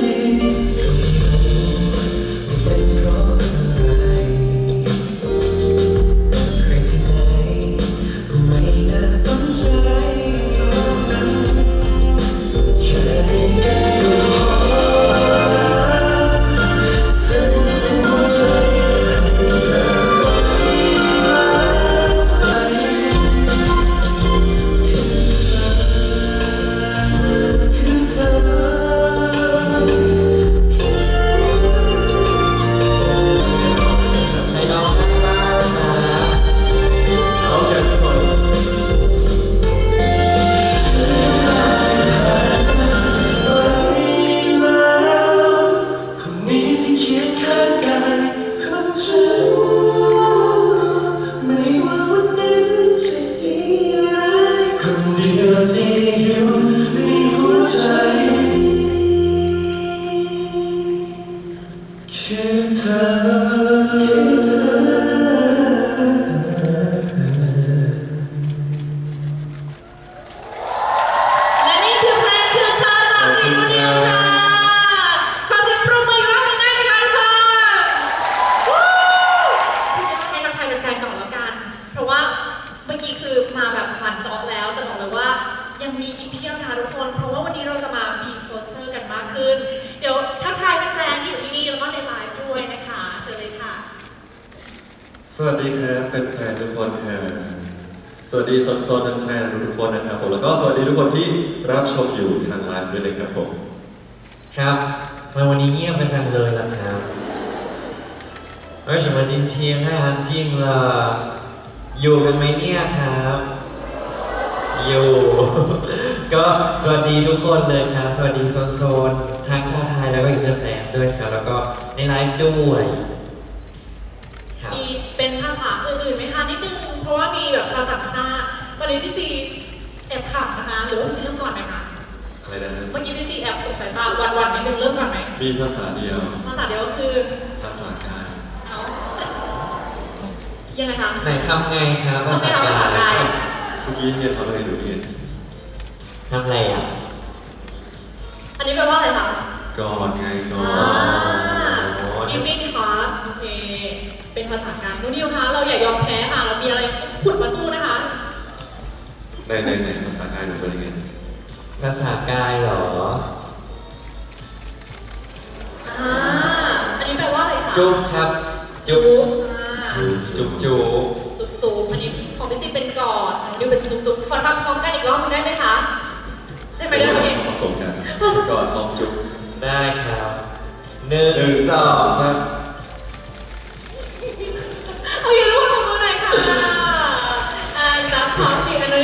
ที่ สวัสดีครับเป็นแฟนๆทุกคนครับสวัสดีโซนโซนทั้งชายทุกคนนะครับผมแล้วก็สวัสดีทุกคนที่รับชมอยู่ทางไลฟ์ด้วยนะครับผม ครับทำไมวันนี้เงียบกันจังเลยล่ะครับ为什么今天太安静了อยู่กันไหมเนี่ยครับ อยู่ ก็สวัสดีทุกคนเลยครับ สวัสดีโซนโซนๆทั้งชาวไทยแล้วก็อินเตอร์แฟนด้วยครับ แล้วก็ในไลฟ์ด้วย ติตอนนี้พี่ซีแอบขับนะคะ หรือว่าพี่ซีเริ่มก่อนไหมคะอะไรนะเมื่อกี้พี่ซีแอบสงสัยตาวันๆนิดนึงเริ่มก่อนไหมมีภาษาเดียว ภาษาเดียวก็คือ ภาษากายเอายังไงคะไหนทำไงครับภาษาภาษากายเมื่อกี้เฮียทำอะไรดูเฮียทำอะไรอะอันนี้แปลว่าอะไรคะก่อนไงก่ออ่านอีฟนิ่งคะโอเค เป็นภาษากายนุ่นนิวคะ เราอย่ายอมแพ้ค่ะ เรามีอะไรขุดมาสู้นะคะ ในในในภาษากายหนูเป็นยังไงภาษากายเหรอ อ่าอันนี้แปลว่าอะไรคะจุ๊บครับจุ๊จุ๊บ อ่าจุ๊บจุ๊บจุ๊บจุ๊บอันนี้ของพี่ซีเป็นกอดของดิวเป็นจุ๊บจุ๊บขอทำพร้อมกันอีกรอบหนึงได้ไหมคะ ได้ไหมได้ไหม ผสมกันผสม ก่อนพร้อมจุ๊บได้ครับหนึ่งสองสาม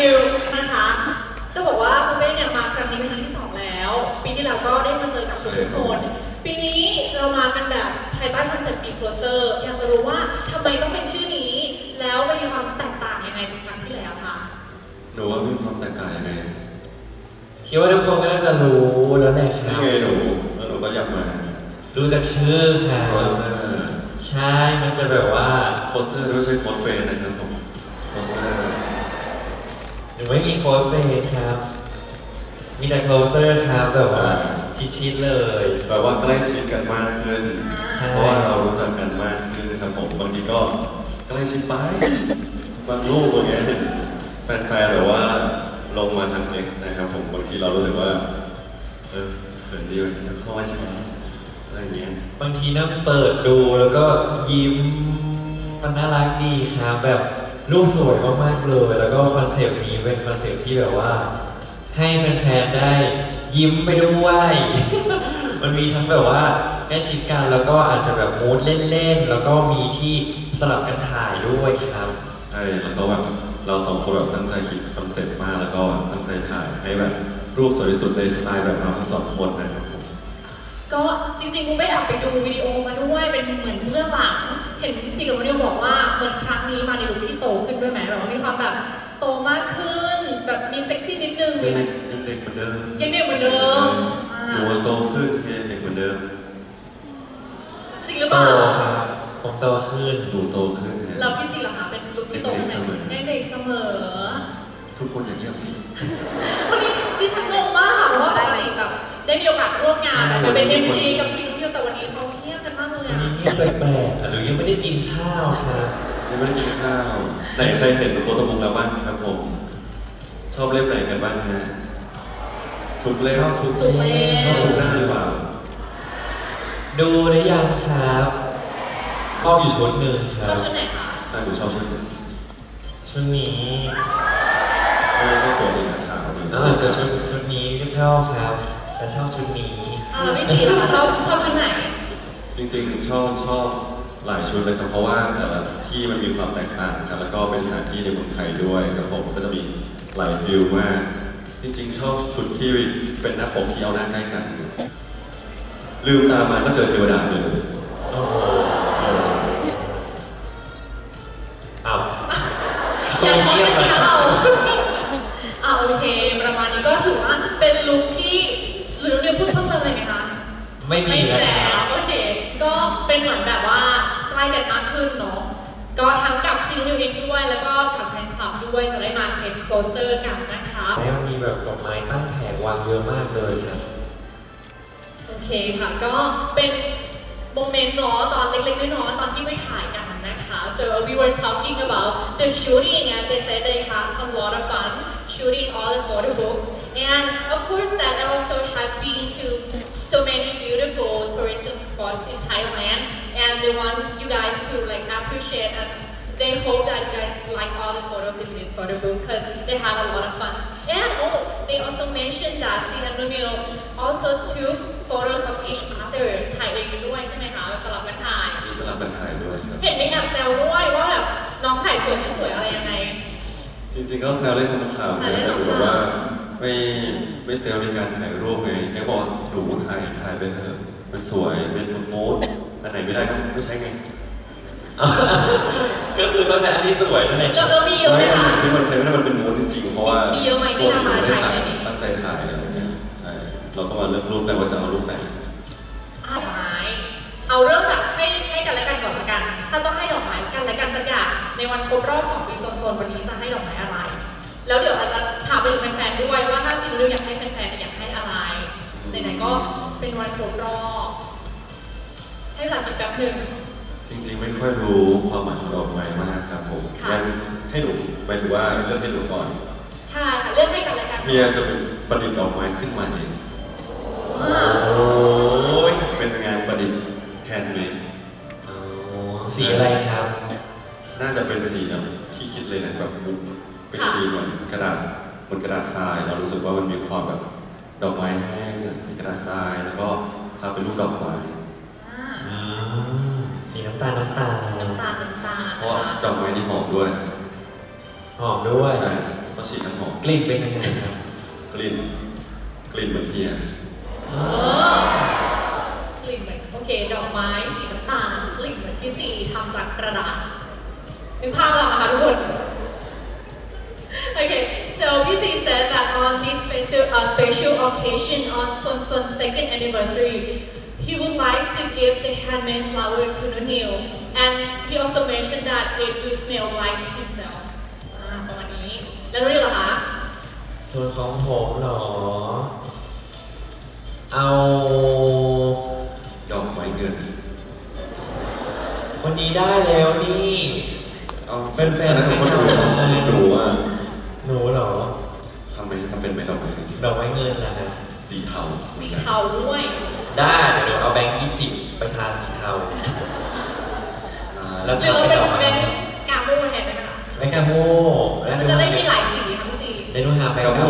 องสี่อันนิวนะคะ จะบอกว่าคุณเป้เนี่ยมาครั้งนี้เป็นครั้งที่สองแล้ว ปีที่แล้วก็ได้มาเจอกับทุกๆคน ปีนี้เรามากันแบบภายใต้คอนเซ็ปต์ Be Closer อยากจะรู้ว่าทำไมต้องเป็นชื่อนี้ แล้วมันมีความแตกต่างยังไงจากครั้งที่แล้วคะหนูว่ามีความแตกต่างยังไงคิดว่าทุกคนก็น่าจะรู้แล้วแหละคนี่รับไงหนูแล้วหนูก็อยากมารู้จากชื่อครัโคบเซอร์ใช่มันจะแบบว่าโคเซอร์ไม่ใช่โคสเฟนนะครับผมโคเซอร์ หนูไม่มีโคสเ a ย์ครับ มีแต่ closer ครับแบบว่าชิดๆเลย แปลว่าใกล้ชิดกันมากขึ้น ใช่ เพราะว่าเรารู้จักกันมากขึ้นนะครับผมบางทีก็ใกล้ชิดไป บางรูปอย่างเงี้ยเห็นแฟนๆแบบว่าลงมาทาง X นะครับผมบางทีเรารู้สึกว่าเออเขินดีเลยเข้ามาใช่ไหมอะไรอย่างเงี้ยบางทีนั่งเปิดดูแล้วก็ยิ้มมันน่ารักดีครับแบบ รูปสวยมากๆเลย แล้วก็คอนเซปต์นี้เป็นคอนเซปต์ที่แบบว่า ให้แฟนๆได้ยิ้มไปด้วย มันมีทั้งแบบว่าใกล้ชิดกันแล้วก็อาจจะแบบมูดเล่นๆ แล้วก็มีที่สลับกันถ่ายด้วยครับ ใช่แล้วก็แบบเราสองคนแบบตั้งใจคิดคอนเซ็ปต์มากแล้วก็ตั้งใจถ่ายให้แบบรูปสวยที่สุดในสไตล์แบบเราทั้งสองคนนะครับผม ก็จริงๆกูไม่แอบไปดูวิดีโอมาด้วยเป็นเหมือนเบื้องหลัง เห็นสิ่งกับนิวบอกว่าเหมือนครั้งนี้มาในรูปที่โตขึ้นด้วยไหมแบบว่ามีความแบบโตมากขึ้น แบบมีเซ็กซี่นิดนึงมีไหมยังเด็กเหมือนเดิมยังเด็กเหมือนเดิมหนูโตขึ้นยังเด็กเหมือนเดิมจริงหรือเปล่าครับผมโตขึ้นหนูโตขึ้นเราพี่สิงเหรอคะเป็นรูปที่โตขึ้นไหมยังเด็กเสมอ ทุกคนอย่างเงียบสิ วันนี้ดิฉันงงมากค่ะว่าปกติแบบได้มีโอกาสร่วมงานแบบเป็นเอ็มซีกับซี แต่วันนี้เขาเงียบกันมากเลยวันอะนี้เงียบแปลกๆอะหรือยังไม่ได้กินข้าวครับยังไม่ได้กินข้าวไหนใครเห็นโฟโต้บุ๊กแล้วบ้างครับผม ชอบเล่มไหนกันบ้างฮะทุกเล่มทุกถูกเลชอบทุกหน้าหรือเปล่าดูหรือยังครับชอบอยู่ชุดหนึ่งคชรัอบบชุดไหนคะอ่าหนูชอบชุดไหนชุดนี้เออก็สวยดีนะขาวดีอ่าจะชุดชุดนี้ก็ชอบครับ แต่ชอบชุดนี้ อ่าแล้วพี่ซีล่ะคะชอบชอบชุดไหน จริงๆชอบชอบหลายชุดเลยครับเพราะว่าแต่ละที่มันมีความแตกต่างครับแล้วก็เป็นสถานที่ในเมืองไทยด้วยครับผมก็จะมีหลายฟิลมากจริงๆ ชอบชุดที่เป็นหน้าปกที่เอาหน้าใกล้กันลืมตามาก็เจอเทวดาเลยโอ้โหอ้าว อย่าทอดเงียบกัน เลย เราอ่าโอเค ประมาณนี้ก็ถือว่าเป็นลุคที่หรือเรียนพูดเพิ่มเติมอะไรไหมคะ ไม่มีไม่มีแล้วแล้ว โอเค ก็เป็นเหมือนแบบว่าใกล้กันมากขึ้นเนาะ ก็ทั้งกับซีนูนิวเองด้วย แล้วก็กับแฟนคลับด้วยจะได้มา get closer กันนะคะ แล้วมีแบบดอกไม้ตั้งแผงวางเยอะมากเลยครับ โอเคค่ะ ก็เป็นโมเมนต์เนาะตอนเล็กๆน้อยๆตอนที่ไปถ่ายกันนะคะ so we were talking about the shooting and they said they had a lot of fun shooting all the photo books and of course that I also have been to so many beautiful tourism spots in Thailand and they want you guys to like appreciate and they hope that you guys like all the photos in this photo book because they had a lot of fun. And oh, they also mentioned that Si and Nunil also took photos of each other ถ่ายเองด้วยใช่ไหมคะสลับกันถ่าย มีสลับกันถ่ายด้วยครับ เห็นมีแอบแซวด้วยว่าแบบน้องถ่ายสวยไม่สวยอะไรยังไง จริงๆ ก็แซวเล่นทำข่าว อ่าเล่น แต่ ขำๆ แบบว่า ไม่ไม่เซลในการถ่ายรูปไงแค่บอกหนูถ่ายถ่ายไปเถอะมันสวยเป็นโม้ดอันไหนไม่ได้ก็ไม่ใช้ไงก็คือต้องใช้อันที่สวยนั่นเองเราเรามีเยอะไหมไม่อันคะไหนที่มันใช้ไม่ได้มันเป็นโม้ดจริงๆเพราะว่ามีเยอะไหมที่ทำมาใช้ไหม ตั้งใจถ่ายอะไรอย่างเงี้ยใช่เราก็มาเลือกรูปกันว่าจะเอารูปไหน ดอกไม้ เอาเริ่มจากให้ให้กันและกันก่อนละกัน ถ้าต้องให้ดอกไม้กันและกันสักอย่างในวันครบรอบ2ปีโซนๆวันนี้จะให้ดอกไม้อะไร แล้วเดี๋ยวอาจจะถามไปถึงแฟนๆด้วยว่าถ้าซีรีส์อยากให้แฟนๆอยากให้อะไรไหนๆก็เป็นวันครบรอบให้เวลาคิดแป๊บหนึ่งจริงๆ ไม่ค่อยรู้ความหมายของดอกไม้มากครับผมค่ะงั้นให้หนูไปดูว่าเลือกให้หนูก่อนใช่ค่ะเลือกให้กันและกันเฮียจะเป็นประดิษฐ์ดอกไม้ขึ้นมาเองอ่าโอ้ยเป็นงานประดิษฐ์แฮนด์เมดอ๋อสีอะไรครับ น่าจะเป็นสีแบบที่คิดเลยนะแบบมุก เป็นค่ะสีเหมือนกระดาษเหมือนกระดาษทราย เรารู้สึกว่ามันมีความแบบดอกไม้แห้งสีกระดาษทราย แล้วก็ทาเป็นรูปดอกไม้อ่าอืมสีน้ำตาลน้ำตาลน้ำตาลน้ำตาลเพราะว่าดอกไม้นี่หอมด้วยหอมด้วยใช่เพราะฉีดน้ำหอมกลิ่นเป็นยังไงครับกลิ่นกลิ่นเหมือนเฮียเออกลิ่นเหมือนโอเค ดอกไม้สีน้ำตาลกลิ่นเหมือนที่สี่ทำจากกระดาษนึกภาพออกไหมคะทุกคน Okay, so PC said that on this special, uh, special occasion on Sun Sun's second anniversary, he would like to give the handmade flower to the new, and he also mentioned that it will smell like himself. อ่าประมาณนี้ แล้วรู้เหรอคะ ส่วนของผมเหรอ เอา ดอกไม้เงิน คนนี้ได้แล้วนี่ เอา เป็นแฟน อันั้นคนดู ให้ทำ สีดูว่า สีเทาสีเทาด้วย ได้เดี๋ยวเอาแบงค์ยี่สิบไปทาสีเทาอ่าแล้วหรือเราเป็นเป็นกาโม่แทนไหมคะแบงค์กาโม่แล้วมันดูจะได้หามีหลายสีทั้งสีได้ดูหาแบงค์กาโ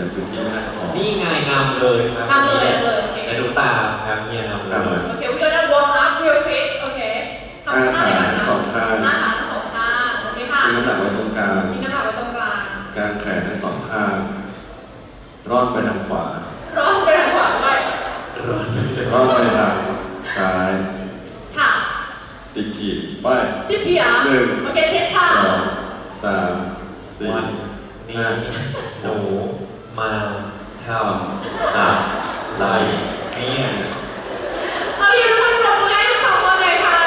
แต่พื้นที่ไม่น่าจะพอนี่ไงนำเลยครับนำเลยเลยโอเคแต่ดูตาครับเฮียนำเลนำเลยยโอเค we gonna warm up real quick โอเคห้าขาทั้งสองข้าง หน้าขาทั้งสองข้างโอเคค่ะทิ้งน้ำหนักไว้ตรงกลาง มีน้ำหนักไว้ตรงกลาง กางแขนทั้งสองข้าง ร่อนไปทางขวา ร้อนไปทางขวาด้วยร้อนร่อนไปทางซ้ายค่ะสสิบขีดไปสิบทีอะหนึ่ง โอเคเช็ดค่ะสองสามสี่วันนี้ห้าหนู มาทำอะไรเนี่ยเอาอยู่ทุกคนปรบมือให้ทั้งสองคนเลยค่ะ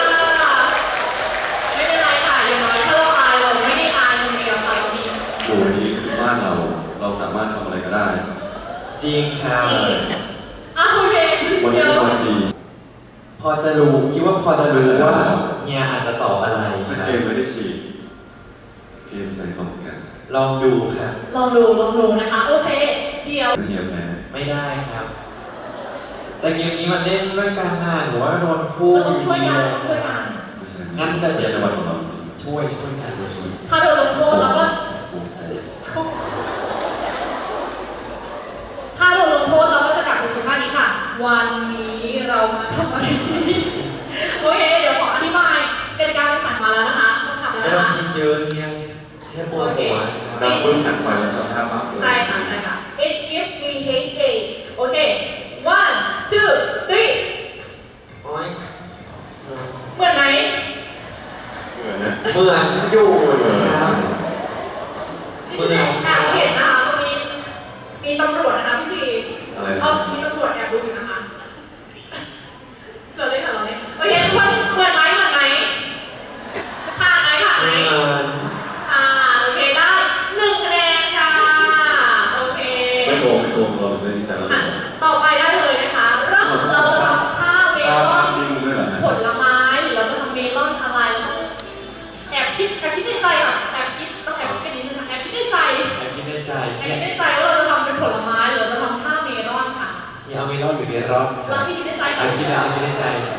ไม่เป็นไรค่ะอย่างน้อยถ้าเราอายเราไม่ได้อายคนเดียวไปก็มีโอ้ยนี่คือบ้านเรา เราสามารถทำอะไรก็ได้ จริงครับจริงอะโอเควันนี้เดี๋ยวเป็นวันดีพอจะรู้คิดว่าพอจะรู้ว่าเฮียอาจจะตอบอะไรคถ้ารับเกมไม่ได้ฉีดเกมใจตรงกัน ลองดูครับลองดูลองดูนะคะ โอเคเดี๋ยวเฮียแพ้ไม่ได้ครับ แต่เกมนี้มันเล่นด้วยการงานหรือว่าโดนพูดเราต้องช่วยกันต้องช่วยกันไม่ใช่งั้นแต่เดี๋ยวไม่ใช่วันของเราจริงช่วยช่วยกันช่วยช่วยถ้าโดนลงโทษเราก็ ถ้าโดนลงโทษเราก็จะกลับไปสู่ท่านี้ค่ะ วันนี้เรามาทำอะไรที่นี่โอเค เดี๋ยวขออธิบายกติกาในสายมาแล้วนะคะคำถาม ไม่ แล้ว ต้อง นะคะ คิดเยอะเฮียแค่ปวดหัวครับ ดับเบิ้ลหันไปแล้วทำท่าปากเลย ใช่ค่ะใช่ค่ะ it gives me headache โอเค one two three โอ๊ย เหมือนไหม เหมือนนะเหมือนอยู่ครับที่ฉันแอบเห็นนะคะตรงนี้มีตำรวจนะคะพี่ซีอะไรเอนะอมีตำรวจแอบดูอยู่นะคะเราเล่นเหรอเราเล่นโอเคทุกคนเหมือนไหมเหมือนไหมผ่านไหมผ่านไหมเหมือนค่ะโอเคได้หนึ่งคะแนนค่ะ โอเค ไม่โกงไม่โกงเราเลยดีใจแล้วอะต่อไปได้ รอดอยู่ในรอดคเรารับคิดในใจเอาคิดแล้วเอาคิดในใจ